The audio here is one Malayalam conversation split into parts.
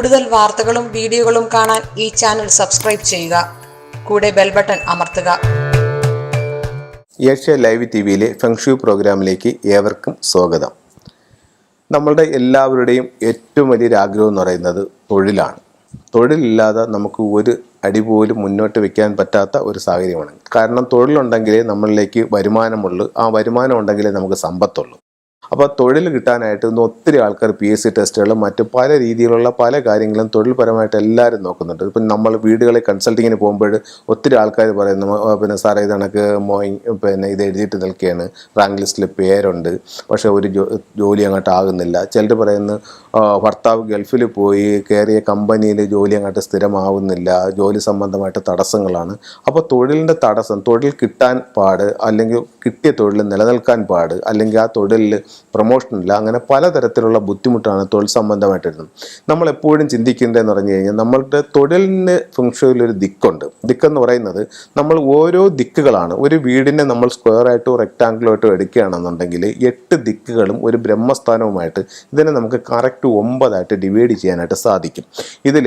കൂടുതൽ വാർത്തകളും വീഡിയോകളും കാണാൻ ഈ ചാനൽ സബ്സ്ക്രൈബ് ചെയ്യുക. കൂടെ ബെൽ ബട്ടൺ അമർത്തുക. ഏഷ്യ ലൈവ് ടി വിയിലെ ഫെങ്ഷു പ്രോഗ്രാമിലേക്ക് ഏവർക്കും സ്വാഗതം. നമ്മളുടെ എല്ലാവരുടെയും ഏറ്റവും വലിയൊരു ആഗ്രഹം എന്ന് പറയുന്നത് തൊഴിലാണ്. തൊഴിലില്ലാതെ നമുക്ക് ഒരു അടി പോലും മുന്നോട്ട് വെക്കാൻ പറ്റാത്ത ഒരു സാഹചര്യമാണ്. കാരണം തൊഴിലുണ്ടെങ്കിലേ നമ്മളിലേക്ക് വരുമാനമുള്ളൂ. ആ വരുമാനം ഉണ്ടെങ്കിലേ നമുക്ക് സമ്പത്തുള്ളൂ. അപ്പോൾ തൊഴിൽ കിട്ടാനായിട്ട് ഇന്ന് ഒത്തിരി ആൾക്കാർ പി എസ് സി ടെസ്റ്റുകളും മറ്റ് പല രീതിയിലുള്ള പല കാര്യങ്ങളും തൊഴിൽപരമായിട്ട് എല്ലാവരും നോക്കുന്നുണ്ട്. ഇപ്പം നമ്മൾ വീടുകളിൽ കൺസൾട്ടിങ്ങിന് പോകുമ്പോൾ ഒത്തിരി ആൾക്കാർ പറയുന്നു പിന്നെ സാറേ ഇത് കണക്ക് മോയിങ് പിന്നെ ഇത് എഴുതിയിട്ട് നിൽക്കുകയാണ് റാങ്ക് ലിസ്റ്റിൽ പേരുണ്ട്. പക്ഷേ ഒരു ജോലി അങ്ങോട്ട് ആകുന്നില്ല. ചിലർ പറയുന്നു "ആ, ഭർത്താവ് ഗൾഫിൽ പോയി കയറിയ കമ്പനിയിൽ ജോലി അങ്ങോട്ട് സ്ഥിരമാവുന്നില്ല. ജോലി സംബന്ധമായിട്ട് തടസ്സങ്ങളാണ്. അപ്പോൾ തൊഴിലിന്റെ തടസ്സം തൊഴിൽ കിട്ടാൻ പാട് അല്ലെങ്കിൽ കിട്ടിയ തൊഴിൽ നിലനിൽക്കാൻ പാട് അല്ലെങ്കിൽ ആ തൊഴിലിൽ പ്രൊമോഷനില്ല അങ്ങനെ പലതരത്തിലുള്ള ബുദ്ധിമുട്ടാണ് തൊഴിൽ സംബന്ധമായിട്ടിരുന്നത്. നമ്മൾ എപ്പോഴും ചിന്തിക്കേണ്ടതെന്ന് പറഞ്ഞു കഴിഞ്ഞാൽ നമ്മളുടെ തൊഴിലിന് ഫംഗ്ഷനിലൊരു ദിക്കുണ്ട്. ദിക്കെന്ന് പറയുന്നത് നമ്മൾ ഓരോ ദിക്കുകളാണ്. ഒരു വീടിനെ നമ്മൾ സ്ക്വയർ ആയിട്ടോ റെക്റ്റാങ്കിളോ ആയിട്ടോ എടുക്കുകയാണെന്നുണ്ടെങ്കിൽ എട്ട് ദിക്കുകളും ഒരു ബ്രഹ്മസ്ഥാനവുമായിട്ട് ഇതിനെ നമുക്ക് കറക്റ്റ് ഒമ്പതായിട്ട് ഡിവൈഡ് ചെയ്യാനായിട്ട് സാധിക്കും. ഇതിൽ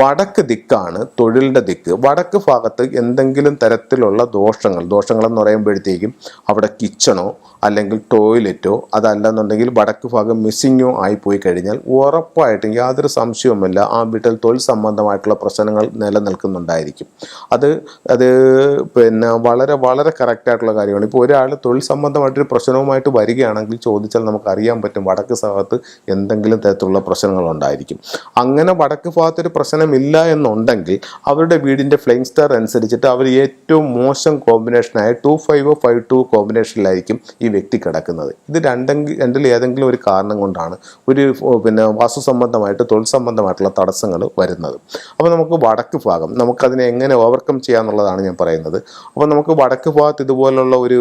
വടക്ക് ദിക്കാണ് തൊഴിലിന്റെ ദിക്ക്. വടക്ക് ഭാഗത്ത് എന്തെങ്കിലും തരത്തിലുള്ള ദോഷങ്ങൾ ദോഷങ്ങളെന്ന് പറയുമ്പോഴത്തേക്കും അവിടെ കിച്ചണോ അല്ലെങ്കിൽ ടോയ്ലറ്റോ അതല്ലെന്നുണ്ടെങ്കിൽ വടക്ക് ഭാഗം മിസ്സിങ്ങോ ആയി പോയി കഴിഞ്ഞാൽ ഉറപ്പായിട്ടും യാതൊരു സംശയവുമില്ല ആ വീട്ടിൽ തൊഴിൽ സംബന്ധമായിട്ടുള്ള പ്രശ്നങ്ങൾ നിലനിൽക്കുന്നുണ്ടായിരിക്കും. അത് അത് പിന്നെ വളരെ വളരെ കറക്റ്റായിട്ടുള്ള കാര്യമാണ്. ഇപ്പോൾ ഒരാൾ തൊഴിൽ സംബന്ധമായിട്ടൊരു പ്രശ്നവുമായിട്ട് വരികയാണെങ്കിൽ ചോദിച്ചാൽ നമുക്ക് അറിയാൻ പറ്റും വടക്ക് ഭാഗത്ത് എന്തെങ്കിലും തരത്തിലുള്ള പ്രശ്നങ്ങൾ ഉണ്ടായിരിക്കും അങ്ങനെ വടക്ക് ഭാഗത്തൊരു പ്രശ്നമില്ല എന്നുണ്ടെങ്കിൽ അവരുടെ വീടിന്റെ ഫ്ലെയിം സ്റ്റാർ അനുസരിച്ചിട്ട് അവർ ഏറ്റവും മോശം കോമ്പിനേഷനായ ടു ഫൈവ് ഫൈവ് ടു കോമ്പിനേഷനിലായിരിക്കും ഈ വ്യക്തി കിടക്കുന്നത്. ഇത് രണ്ടെങ്കിൽ രണ്ടിൽ ഏതെങ്കിലും ഒരു കാരണം കൊണ്ടാണ് ഒരു പിന്നെ വാസ്തു സംബന്ധമായിട്ട് തൊഴിൽ സംബന്ധമായിട്ടുള്ള തടസ്സങ്ങൾ വരുന്നത്. അപ്പോൾ നമുക്ക് വടക്ക് ഭാഗം നമുക്കതിനെ എങ്ങനെ ഓവർകം ചെയ്യാന്നുള്ളതാണ് ഞാൻ പറയുന്നത്. അപ്പോൾ നമുക്ക് വടക്ക് ഭാഗത്ത് ഇതുപോലുള്ള ഒരു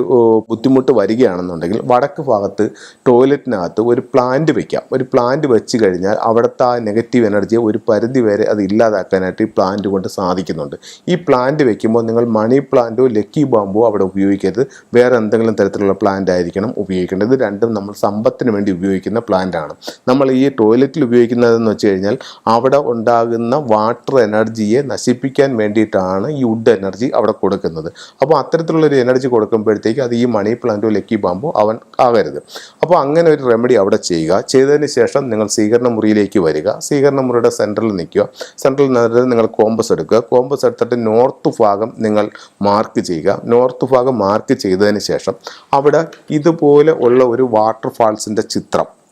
ബുദ്ധിമുട്ട് വരികയാണെന്നുണ്ടെങ്കിൽ വടക്ക് ഭാഗത്ത് ടോയ്ലറ്റിനകത്ത് ഒരു പ്ലാന്റ് വെക്കാം. ഒരു പ്ലാന്റ് വെച്ച് കഴിഞ്ഞാൽ അവിടുത്തെ ആ നെഗറ്റീവ് എനർജിയെ ഒരു പരിധി വരെ അത് ഇല്ലാതാക്കാനായിട്ട് ഈ പ്ലാന്റ് കൊണ്ട് സാധിക്കുന്നുണ്ട്. ഈ പ്ലാന്റ് വെക്കുമ്പോൾ നിങ്ങൾ മണി പ്ലാന്റോ ലക്കി ബാമ്പോ അവിടെ ഉപയോഗിക്കരുത്. വേറെ എന്തെങ്കിലും തരത്തിലുള്ള പ്ലാന്റ് ആയിരിക്കണം ഉപയോഗിക്കേണ്ടത്. രണ്ടും നമ്മൾ സമ്പത്തിന് വേണ്ടി ഉപയോഗിക്കുന്ന പ്ലാന്റ് ആണ്. നമ്മൾ ഈ ടോയ്ലറ്റിൽ ഉപയോഗിക്കുന്നതെന്ന് വെച്ച് കഴിഞ്ഞാൽ അവിടെ ഉണ്ടാകുന്ന വാട്ടർ എനർജിയെ നശിപ്പിക്കാൻ വേണ്ടിയിട്ടാണ് ഈ വുഡ് എനർജി അവിടെ കൊടുക്കുന്നത്. അപ്പോൾ അത്തരത്തിലുള്ളൊരു എനർജി കൊടുക്കുമ്പോഴത്തേക്ക് അത് ഈ മണി പ്ലാന്റോ ലക്കി പാമ്പോ അവൻ ആകരുത്. അപ്പോൾ അങ്ങനെ ഒരു റെമഡി അവിടെ ചെയ്യുക. ചെയ്തതിന് ശേഷം നിങ്ങൾ സ്വീകരണ മുറിയിലേക്ക് വരിക. സ്വീകരണ മുറിയുടെ സെന്ററിൽ നിൽക്കുക. സെൻട്രിൽ നിന്നിട്ട് നിങ്ങൾ കോമ്പസ് എടുക്കുക. കോമ്പസ് എടുത്തിട്ട് നോർത്ത് ഭാഗം നിങ്ങൾ മാർക്ക് ചെയ്യുക. നോർത്ത് ഭാഗം മാർക്ക് ചെയ്തതിന് ശേഷം അവിടെ ഇതുപോലെ ഉള്ള ഒരു വാട്ടർ ഫാൾസിന്റെ ചിത്രം.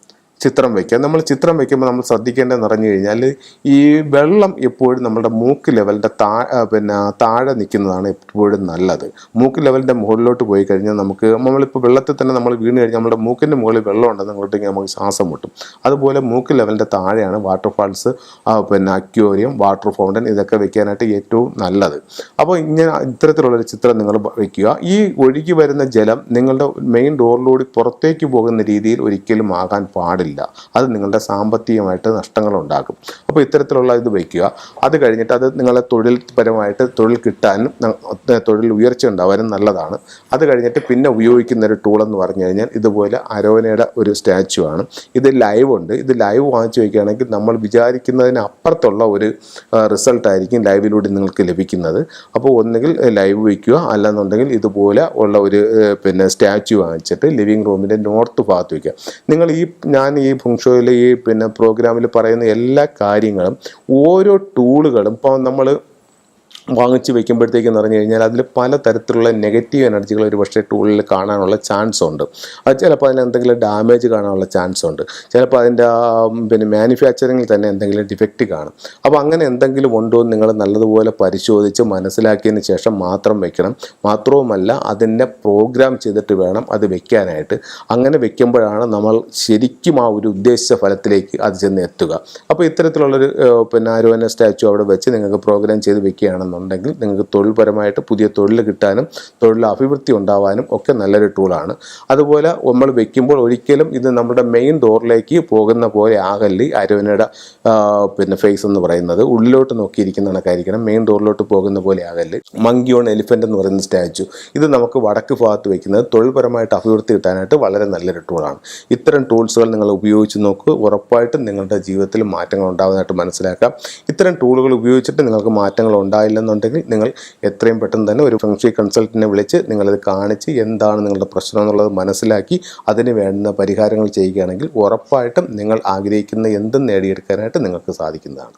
ചിത്രം വയ്ക്കുക നമ്മൾ ചിത്രം വയ്ക്കുമ്പോൾ നമ്മൾ ശ്രദ്ധിക്കേണ്ടതെന്ന് പറഞ്ഞു കഴിഞ്ഞാൽ ഈ വെള്ളം എപ്പോഴും നമ്മുടെ മൂക്ക് ലെവലിന്റെ താ പിന്നെ താഴെ നിൽക്കുന്നതാണ് എപ്പോഴും നല്ലത്. മൂക്ക് ലെവലിന്റെ മുകളിലോട്ട് പോയി കഴിഞ്ഞാൽ നമുക്ക് നമ്മളിപ്പോൾ വെള്ളത്തിൽ തന്നെ നമ്മൾ വീണ് കഴിഞ്ഞാൽ നമ്മുടെ മൂക്കിന്റെ മുകളിൽ വെള്ളം ഉണ്ടെന്ന് അങ്ങോട്ടേക്ക് നമുക്ക് ശ്വാസം മുട്ടും. അതുപോലെ മൂക്ക് ലെവലിന്റെ താഴെയാണ് വാട്ടർഫാൾസ് പിന്നെ അക്യോറിയം വാട്ടർ ഫൗണ്ടൻ ഇതൊക്കെ വെക്കാനായിട്ട് ഏറ്റവും നല്ലത്. അപ്പോൾ ഇങ്ങനെ ഇത്തരത്തിലുള്ളൊരു ചിത്രം നിങ്ങൾ വയ്ക്കുക ഈ ഒഴുകി വരുന്ന ജലം നിങ്ങളുടെ മെയിൻ ഡോറിലൂടെ പുറത്തേക്ക് പോകുന്ന രീതിയിൽ ഒരിക്കലും ആകാൻ പാടില്ല. അത് നിങ്ങളുടെ സാമ്പത്തികമായിട്ട് നഷ്ടങ്ങൾ ഉണ്ടാകും അപ്പോൾ ഇത്തരത്തിലുള്ള ഇത് വയ്ക്കുക അത് കഴിഞ്ഞിട്ട് അത് നിങ്ങളെ തൊഴിൽ പരമായിട്ട് തൊഴിൽ കിട്ടാനും തൊഴിൽ ഉയർച്ച ഉണ്ടാവാനും നല്ലതാണ്. അത് കഴിഞ്ഞിട്ട് പിന്നെ ഉപയോഗിക്കുന്ന ഒരു ടൂൾ എന്ന് പറഞ്ഞു കഴിഞ്ഞാൽ ഇതുപോലെ അരോനയുടെ ഒരു സ്റ്റാച്ചു ആണ്. ഇത് ലൈവ് ഉണ്ട്. ഇത് ലൈവ് വാങ്ങിച്ചു വയ്ക്കുകയാണെങ്കിൽ നമ്മൾ വിചാരിക്കുന്നതിന് അപ്പുറത്തുള്ള ഒരു റിസൾട്ട് ആയിരിക്കും ലൈവിലൂടെ നിങ്ങൾക്ക് ലഭിക്കുന്നത്. അപ്പോൾ ഒന്നുകിൽ ലൈവ് വയ്ക്കുക അല്ലെന്നുണ്ടെങ്കിൽ ഇതുപോലെ ഉള്ള ഒരു പിന്നെ സ്റ്റാച്ചു വാങ്ങിച്ചിട്ട് ലിവിങ് റൂമിന്റെ നോർത്ത് ഭാഗത്ത് വയ്ക്കുക നിങ്ങൾ ഈ ഞാൻ ഫുങ്ഷോയിൽ ഈ പിന്നെ പ്രോഗ്രാമിൽ പറയുന്ന എല്ലാ കാര്യങ്ങളും ഓരോ ടൂളുകളും ഇപ്പോൾ നമ്മൾ വാങ്ങിച്ച് വെക്കുമ്പോഴത്തേക്കെന്ന് പറഞ്ഞു കഴിഞ്ഞാൽ അതിൽ പല തരത്തിലുള്ള നെഗറ്റീവ് എനർജികൾ ഒരു പക്ഷേ ടൂളിൽ കാണാനുള്ള ചാൻസ് ഉണ്ട്. അത് ചിലപ്പോൾ അതിന് എന്തെങ്കിലും ഡാമേജ് കാണാനുള്ള ചാൻസ് ഉണ്ട്. ചിലപ്പോൾ അതിന്റെ പിന്നെ മാനുഫാക്ചറിങ്ങിൽ തന്നെ എന്തെങ്കിലും ഡിഫക്റ്റ് കാണും. അപ്പോൾ അങ്ങനെ എന്തെങ്കിലും ഉണ്ടോ എന്ന് നിങ്ങൾ നല്ലതുപോലെ പരിശോധിച്ച് മനസ്സിലാക്കിയതിന് ശേഷം മാത്രം വെക്കണം. മാത്രവുമല്ല അതിനെ പ്രോഗ്രാം ചെയ്തിട്ട് വേണം അത് വെക്കാനായിട്ട്. അങ്ങനെ വെക്കുമ്പോഴാണ് നമ്മൾ ശരിക്കും ആ ഒരു ഉദ്ദേശിച്ച ഫലത്തിലേക്ക് അത് ചെന്ന് എത്തുക. അപ്പോൾ ഇത്തരത്തിലുള്ളൊരു പിന്നെ ആരോഗ്യ സ്റ്റാച്ചു അവിടെ വെച്ച് നിങ്ങൾക്ക് പ്രോഗ്രാം ചെയ്ത് വെക്കുകയാണെന്നുണ്ടെങ്കിൽ എന്നുണ്ടെങ്കിൽ നിങ്ങൾക്ക് തൊഴിൽപരമായിട്ട് പുതിയ തൊഴിൽ കിട്ടാനും തൊഴിൽ അഭിവൃദ്ധി ഉണ്ടാവാനും ഒക്കെ നല്ലൊരു ടൂളാണ് അതുപോലെ നമ്മൾ വെക്കുമ്പോൾ ഒരിക്കലും ഇത് നമ്മുടെ മെയിൻ ഡോറിലേക്ക് പോകുന്ന പോലെ ആകല്ലി അരവനയുടെ പിന്നെ ഫേസ് എന്ന് പറയുന്നത്. ഉള്ളിലോട്ട് നോക്കിയിരിക്കുന്ന കണക്കായിരിക്കണം മെയിൻ ഡോറിലോട്ട് പോകുന്ന പോലെ ആകല്ല്. മങ്കിയോൺ എലിഫന്റ് എന്ന് പറയുന്ന സ്റ്റാച്ചു ഇത് നമുക്ക് വടക്ക് ഭാഗത്ത് വയ്ക്കുന്നത് തൊഴിൽപരമായിട്ട് അഭിവൃദ്ധി കിട്ടാനായിട്ട് വളരെ നല്ലൊരു ടൂളാണ് ഇത്തരം ടൂൾസുകൾ നിങ്ങൾ ഉപയോഗിച്ച് നോക്ക്. ഉറപ്പായിട്ടും നിങ്ങളുടെ ജീവിതത്തിൽ മാറ്റങ്ങൾ ഉണ്ടാകുന്നതായിട്ട് മനസ്സിലാക്കാം. ഇത്തരം ടൂളുകൾ ഉപയോഗിച്ചിട്ട് നിങ്ങൾക്ക് മാറ്റങ്ങൾ ഉണ്ടായില്ലെന്നുണ്ടെങ്കിൽ നിങ്ങൾ എത്രയും പെട്ടെന്ന് തന്നെ ഒരു ഫംഗ്ഷൻ കൺസൾട്ടിനെ വിളിച്ച് നിങ്ങളത് കാണിച്ച് എന്താണ് നിങ്ങളുടെ പ്രശ്നം എന്നുള്ളത് മനസ്സിലാക്കി അതിന് വേണ്ടുന്ന പരിഹാരങ്ങൾ ചെയ്യുകയാണെങ്കിൽ ഉറപ്പായിട്ടും നിങ്ങൾ ആഗ്രഹിക്കുന്ന എന്തും നേടിയെടുക്കാനായിട്ട് നിങ്ങൾക്ക് സാധിക്കുന്നതാണ്.